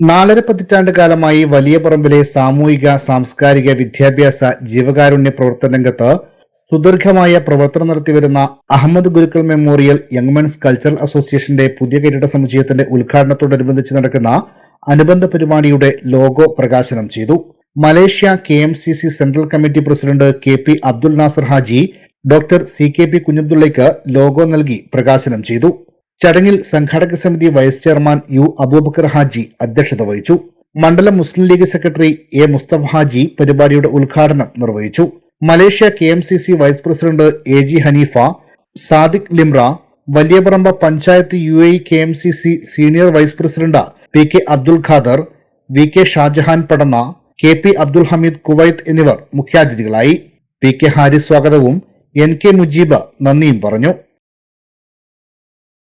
നാലര പതിറ്റാണ്ട് കാലമായി വലിയ പറമ്പിലെ സാമൂഹിക സാംസ്കാരിക വിദ്യാഭ്യാസ ജീവകാരുണ്യ പ്രവർത്തന രംഗത്ത് സുദീർഘമായ പ്രവർത്തനം നടത്തിവരുന്ന Ahammed Gurukkal memorial young men's cultural അസോസിയേഷന്റെ പുതിയ കെട്ടിട സമുച്ചയത്തിന്റെ ഉദ്ഘാടനത്തോടനുബന്ധിച്ച് നടക്കുന്ന അനുബന്ധ പരിപാടിയുടെ ലോഗോ പ്രകാശനം ചെയ്തു. Malaysia K M C C central committee president K P Abdul Nasar Haji doctor C K P കുഞ്ഞബ്ദുള്ളയ്ക്ക് logo നൽകി പ്രകാശനം ചെയ്തു. ചടങ്ങിൽ സംഘാടക സമിതി vice chairman U Abubakar Haji അധ്യക്ഷത വഹിച്ചു. മണ്ഡലം മുസ്ലിം ലീഗ് സെക്രട്ടറി എ മുസ്തഫ ഹാജി പരിപാടിയുടെ ഉദ്ഘാടനം നിർവഹിച്ചു. Malaysia K M C C vice president A G Haneefa Sadiq Limra Valiyaparamba panchayat U A K M C C senior vice president P K Abdul Khader V K Shajahan Padanna K P Abdul Hameed Kuwait എന്നിവർ മുഖ്യാതിഥികളായി. P K Haris സ്വാഗതവും N K Mujeeb നന്ദിയും പറഞ്ഞു.